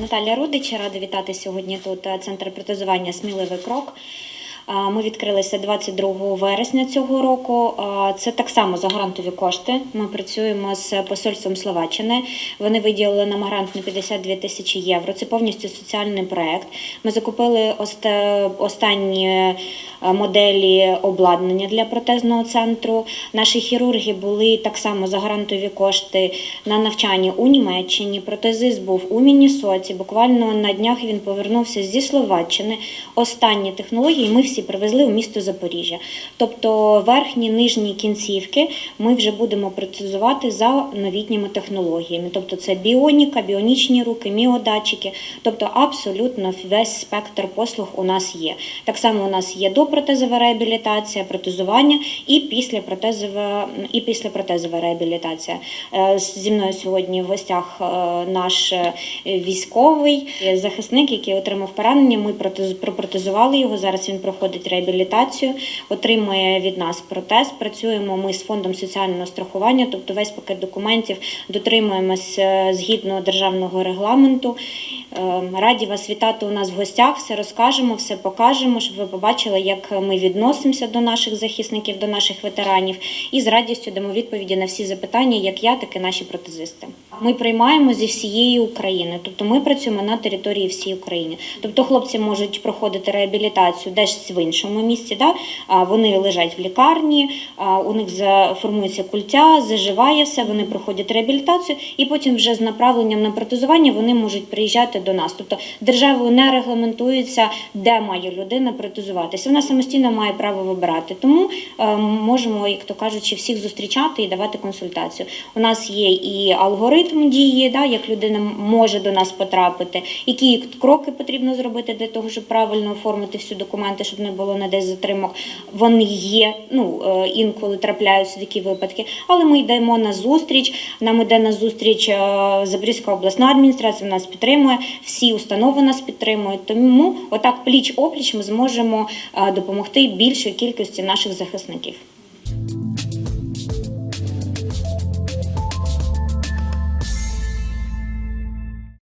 Наталя Рудич, рада вітати сьогодні тут е, центр протезування Сміливий крок. Ми відкрилися 22 вересня цього року. Це так само за грантові кошти. Ми працюємо з посольством Словаччини. Вони виділили нам грант на 52 тисячі євро. Це повністю соціальний проект. Ми закупили останні е, моделі обладнання для протезного центру. Наші хірурги були так само за грантові кошти на навчанні у Німеччині. Протезист був у Міннесоті. Буквально на днях він повернувся зі Словаччини. Останні технології ми всі привезли у місто Запоріжжя. Тобто верхні нижні кінцівки ми вже будемо протезувати за новітніми технологіями. Тобто це біоніка, біонічні руки, міодатчики. Тобто абсолютно весь спектр послуг у нас є. Так само у нас є допротезова реабілітація, протезування і після протезова і після протезова реабілітація. Е, Зі мною сьогодні в гостях е, наш е, військовий захисник, який отримав поранення. Ми протез- пропротезували його. Зараз він проходить реабілітацію, отримує від нас протез. Працюємо ми з фондом соціального страхування, тобто весь пакет документів дотримуємось згідно державного регламенту. Е, Раді вас вітати у нас в гостях. Все розкажемо, все покажемо, щоб ви побачили, як ми відносимося до наших захисників, до наших ветеранів, і з радістю дамо відповіді на всі запитання, як я, так і наші протезисти. Ми приймаємо зі всієї України, тобто ми працюємо на території всієї України. Тобто хлопці можуть проходити реабілітацію десь в іншому місці. Да? Вони лежать в лікарні, у них формується культя, заживає все, вони проходять реабілітацію, і потім вже з направленням на протезування вони можуть приїжджати до нас. Тобто державою не регламентується, де має людина протезуватися. Вона самостійно має право вибирати. Тому е, можемо, як то кажучи, всіх зустрічати і давати консультацію. У нас є і алгоритм дії, да, як людина може до нас потрапити, які кроки потрібно зробити для того, щоб правильно оформити всі документи, щоб не було не десь затримок. Вони є. Ну е, інколи трапляються такі випадки, але ми йдемо на зустріч. Нам іде на зустріч е, Запорізька обласна адміністрація. Нас підтримує, всі установи нас підтримують. Тому отак пліч опліч ми зможемо е, допомогти більшій кількості наших захисників.